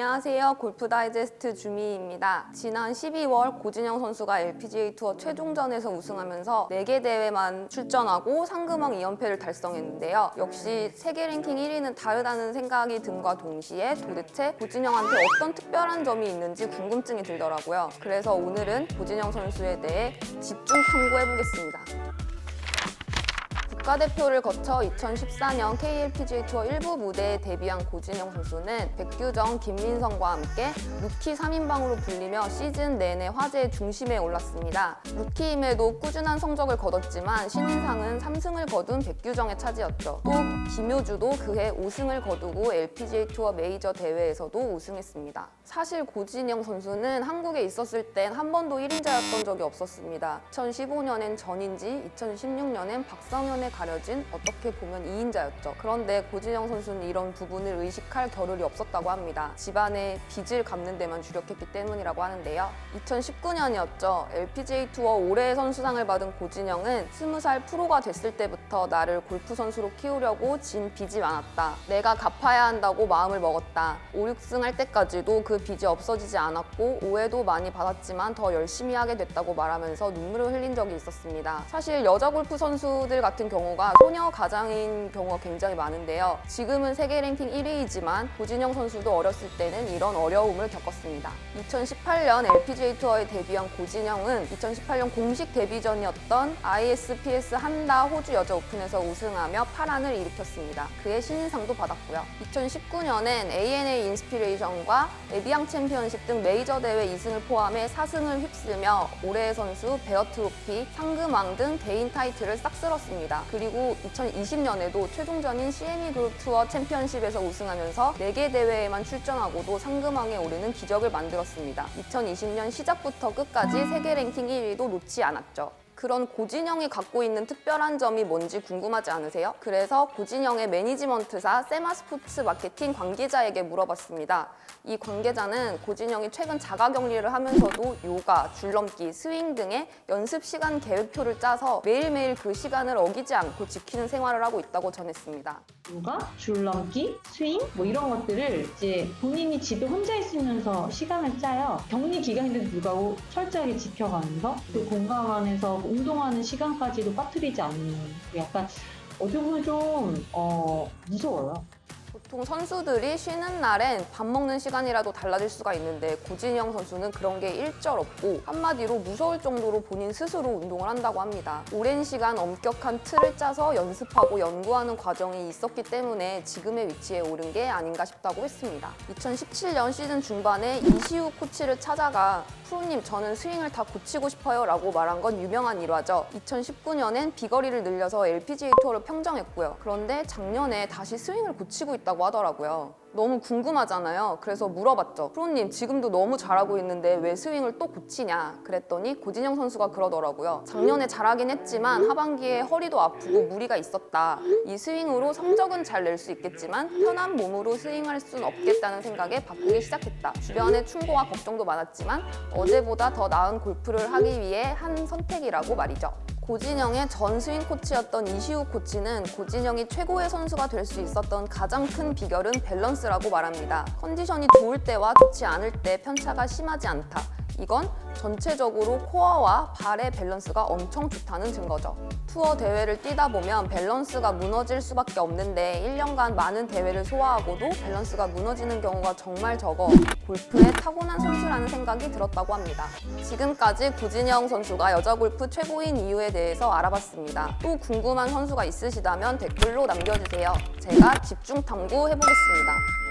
안녕하세요. 골프 다이제스트 주미입니다. 지난 12월 고진영 선수가 LPGA 투어 최종전에서 우승하면서 4개 대회만 출전하고 상금왕 2연패를 달성했는데요. 역시 세계 랭킹 1위는 다르다는 생각이 든과 동시에 도대체 고진영한테 어떤 특별한 점이 있는지 궁금증이 들더라고요. 그래서 오늘은 고진영 선수에 대해 집중 탐구해보겠습니다. 국가대표를 거쳐 2014년 KLPGA 투어 1부 무대에 데뷔한 고진영 선수는 백규정, 김민성과 함께 루키 3인방으로 불리며 시즌 내내 화제의 중심에 올랐습니다. 루키임에도 꾸준한 성적을 거뒀지만 신인상은 3승을 거둔 백규정의 차지였죠. 또 김효주도 그해 5승을 거두고 LPGA 투어 메이저 대회에서도 우승했습니다. 사실 고진영 선수는 한국에 있었을 땐 한 번도 1인자였던 적이 없었습니다. 2015년엔 전인지 2016년엔 박성현에 가려진 어떻게 보면 2인자였죠. 그런데 고진영 선수는 이런 부분을 의식할 겨를이 없었다고 합니다. 집안에 빚을 갚는 데만 주력했기 때문이라고 하는데요. 2019년이었죠. LPGA 투어 올해의 선수상을 받은 고진영은 20살 프로가 됐을 때부터 나를 골프 선수로 키우려고 진 빚이 많았다. 내가 갚아야 한다고 마음을 먹었다. 5, 6승 할 때까지도 그 빚이 없어지지 않았고 오해도 많이 받았지만 더 열심히 하게 됐다고 말하면서 눈물을 흘린 적이 있었습니다. 사실 여자 골프 선수들 같은 경우 가 소녀 가장인 경우가 굉장히 많은데요. 지금은 세계 랭킹 1위이지만 고진영 선수도 어렸을 때는 이런 어려움을 겪었습니다. 2018년 LPGA 투어에 데뷔한 고진영은 2018년 공식 데뷔전이었던 ISPS 한다 호주 여자 오픈에서 우승하며 파란을 일으켰습니다. 그의 신인상도 받았고요. 2019년엔 ANA 인스피레이션과 에비앙 챔피언십 등 메이저 대회 2승을 포함해 4승을 휩쓸며 올해의 선수, 베어 트로피, 상금왕 등 개인 타이틀을 싹 쓸었습니다. 그리고 2020년에도 최종전인 CME 그룹 투어 챔피언십에서 우승하면서 4개 대회에만 출전하고도 상금왕에 오르는 기적을 만들었습니다. 2020년 시작부터 끝까지 세계 랭킹 1위도 놓지 않았죠. 그런 고진영이 갖고 있는 특별한 점이 뭔지 궁금하지 않으세요? 그래서 고진영의 매니지먼트사 세마스포츠 마케팅 관계자에게 물어봤습니다. 이 관계자는 고진영이 최근 자가격리를 하면서도 요가, 줄넘기, 스윙 등의 연습 시간 계획표를 짜서 매일매일 그 시간을 어기지 않고 지키는 생활을 하고 있다고 전했습니다. 요가, 줄넘기, 스윙 뭐 이런 것들을 이제 본인이 집에 혼자 있으면서 시간을 짜요. 격리 기간인데도 불구하고 철저하게 지켜가면서 그 공간 안에서 운동하는 시간까지도 빠뜨리지 않는 약간 어떻게 보면 좀 어, 무서워요. 보통 선수들이 쉬는 날엔 밥 먹는 시간이라도 달라질 수가 있는데 고진영 선수는 그런 게 일절 없고 한마디로 무서울 정도로 본인 스스로 운동을 한다고 합니다. 오랜 시간 엄격한 틀을 짜서 연습하고 연구하는 과정이 있었기 때문에 지금의 위치에 오른 게 아닌가 싶다고 했습니다. 2017년 시즌 중반에 이시우 코치를 찾아가 프로님 저는 스윙을 다 고치고 싶어요 라고 말한 건 유명한 일화죠. 2019년엔 비거리를 늘려서 LPGA 투어를 평정했고요. 그런데 작년에 다시 스윙을 고치고 있다고 하더라고요. 너무 궁금하잖아요. 그래서 물어봤죠. 프로님 지금도 너무 잘하고 있는데 왜 스윙을 또 고치냐? 그랬더니 고진영 선수가 그러더라고요. 작년에 잘하긴 했지만 하반기에 허리도 아프고 무리가 있었다. 이 스윙으로 성적은 잘 낼 수 있겠지만 편한 몸으로 스윙할 순 없겠다는 생각에 바꾸기 시작했다. 주변에 충고와 걱정도 많았지만 어제보다 더 나은 골프를 하기 위해 한 선택이라고 말이죠. 고진영의 전 스윙 코치였던 이시우 코치는 고진영이 최고의 선수가 될 수 있었던 가장 큰 비결은 밸런스라고 말합니다. 컨디션이 좋을 때와 좋지 않을 때 편차가 심하지 않다. 이건 전체적으로 코어와 발의 밸런스가 엄청 좋다는 증거죠. 투어 대회를 뛰다 보면 밸런스가 무너질 수밖에 없는데 1년간 많은 대회를 소화하고도 밸런스가 무너지는 경우가 정말 적어 골프에 타고난 선수라는 생각이 들었다고 합니다. 지금까지 고진영 선수가 여자 골프 최고인 이유에 대해서 알아봤습니다. 또 궁금한 선수가 있으시다면 댓글로 남겨주세요. 제가 집중 탐구 해보겠습니다.